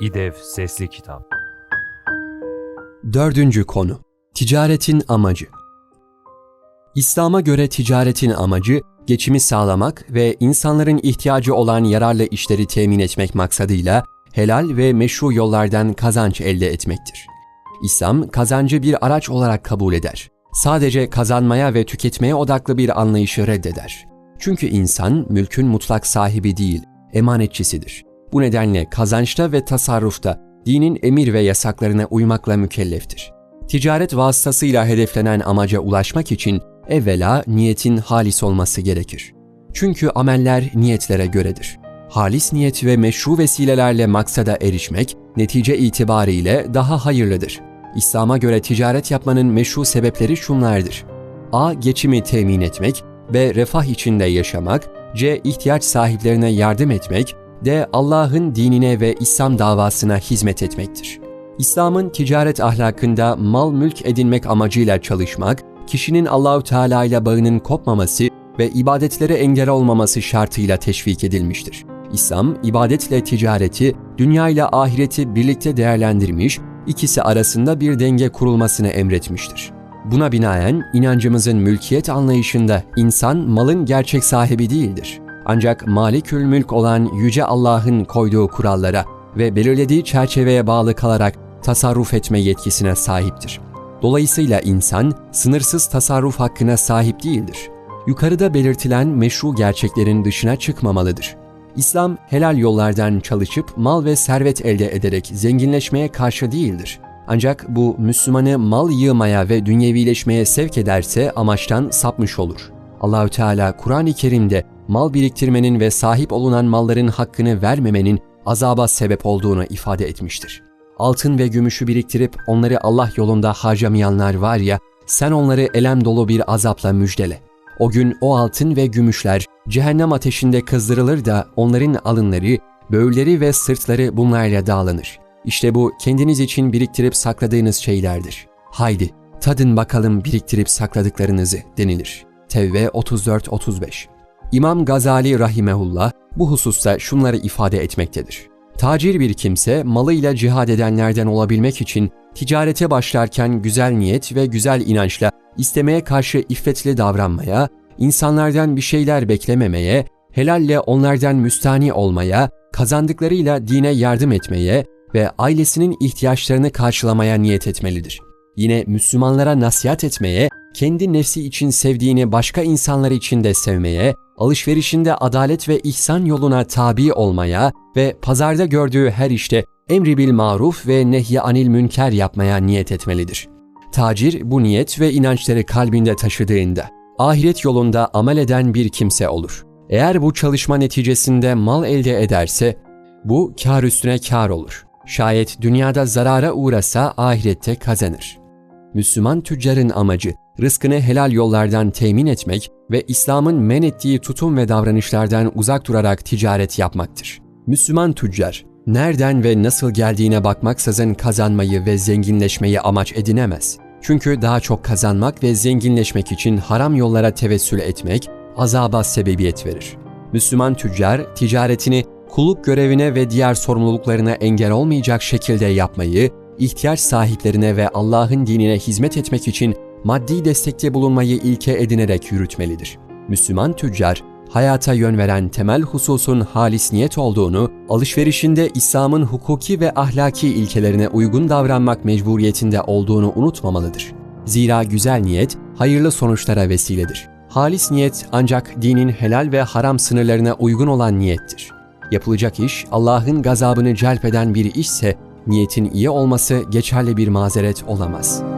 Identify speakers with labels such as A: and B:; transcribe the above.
A: İDEV Sesli Kitap
B: Dördüncü konu Ticaretin amacı İslam'a göre ticaretin amacı geçimi sağlamak ve insanların ihtiyacı olan yararlı işleri temin etmek maksadıyla helal ve meşru yollardan kazanç elde etmektir. İslam kazancı bir araç olarak kabul eder. Sadece kazanmaya ve tüketmeye odaklı bir anlayışı reddeder. Çünkü insan mülkün mutlak sahibi değil, emanetçisidir. Bu nedenle kazançta ve tasarrufta dinin emir ve yasaklarına uymakla mükelleftir. Ticaret vasıtasıyla hedeflenen amaca ulaşmak için evvela niyetin halis olması gerekir. Çünkü ameller niyetlere göredir. Halis niyet ve meşru vesilelerle maksada erişmek netice itibariyle daha hayırlıdır. İslam'a göre ticaret yapmanın meşru sebepleri şunlardır. A. Geçimi temin etmek, B. Refah içinde yaşamak, C. ihtiyaç sahiplerine yardım etmek, D. Allah'ın dinine ve İslam davasına hizmet etmektir. İslam'ın ticaret ahlakında mal mülk edinmek amacıyla çalışmak, kişinin Allahü Teala ile bağının kopmaması ve ibadetlere engel olmaması şartıyla teşvik edilmiştir. İslam, ibadetle ticareti, dünya ile ahireti birlikte değerlendirmiş, ikisi arasında bir denge kurulmasını emretmiştir. Buna binaen inancımızın mülkiyet anlayışında insan malın gerçek sahibi değildir. Ancak malikül mülk olan Yüce Allah'ın koyduğu kurallara ve belirlediği çerçeveye bağlı kalarak tasarruf etme yetkisine sahiptir. Dolayısıyla insan sınırsız tasarruf hakkına sahip değildir. Yukarıda belirtilen meşru gerçeklerin dışına çıkmamalıdır. İslam helal yollardan çalışıp mal ve servet elde ederek zenginleşmeye karşı değildir. Ancak bu Müslümanı mal yığmaya ve dünyevileşmeye sevk ederse amaçtan sapmış olur. Allahü Teala Kur'an-ı Kerim'de mal biriktirmenin ve sahip olunan malların hakkını vermemenin azaba sebep olduğunu ifade etmiştir. Altın ve gümüşü biriktirip onları Allah yolunda harcamayanlar var ya, sen onları elem dolu bir azapla müjdele. O gün o altın ve gümüşler cehennem ateşinde kızdırılır da onların alınları, böğürleri ve sırtları bunlarla dağlanır. İşte bu kendiniz için biriktirip sakladığınız şeylerdir. Haydi tadın bakalım biriktirip sakladıklarınızı denilir. Tevbe 34-35 İmam Gazali Rahimehullah bu hususta şunları ifade etmektedir. Tacir bir kimse malıyla cihad edenlerden olabilmek için ticarete başlarken güzel niyet ve güzel inançla istemeye karşı iffetli davranmaya, insanlardan bir şeyler beklememeye, helalle onlardan müstani olmaya, kazandıklarıyla dine yardım etmeye ve ailesinin ihtiyaçlarını karşılamaya niyet etmelidir. Yine Müslümanlara nasihat etmeye, kendi nefsi için sevdiğini başka insanlar için de sevmeye, alışverişinde adalet ve ihsan yoluna tabi olmaya ve pazarda gördüğü her işte emri bil maruf ve nehy anil münker yapmaya niyet etmelidir. Tacir bu niyet ve inançları kalbinde taşıdığında ahiret yolunda amel eden bir kimse olur. Eğer bu çalışma neticesinde mal elde ederse bu kar üstüne kar olur. Şayet dünyada zarara uğrasa ahirette kazanır. Müslüman tüccarın amacı rızkını helal yollardan temin etmek ve İslam'ın men ettiği tutum ve davranışlardan uzak durarak ticaret yapmaktır. Müslüman tüccar, nereden ve nasıl geldiğine bakmaksızın kazanmayı ve zenginleşmeyi amaç edinemez. Çünkü daha çok kazanmak ve zenginleşmek için haram yollara tevessül etmek azaba sebebiyet verir. Müslüman tüccar ticaretini kulluk görevine ve diğer sorumluluklarına engel olmayacak şekilde yapmayı, ihtiyaç sahiplerine ve Allah'ın dinine hizmet etmek için maddi destekte bulunmayı ilke edinerek yürütmelidir. Müslüman tüccar, hayata yön veren temel hususun halis niyet olduğunu, alışverişinde İslam'ın hukuki ve ahlaki ilkelerine uygun davranmak mecburiyetinde olduğunu unutmamalıdır. Zira güzel niyet, hayırlı sonuçlara vesiledir. Halis niyet ancak dinin helal ve haram sınırlarına uygun olan niyettir. Yapılacak iş Allah'ın gazabını celp eden bir işse niyetin iyi olması geçerli bir mazeret olamaz.''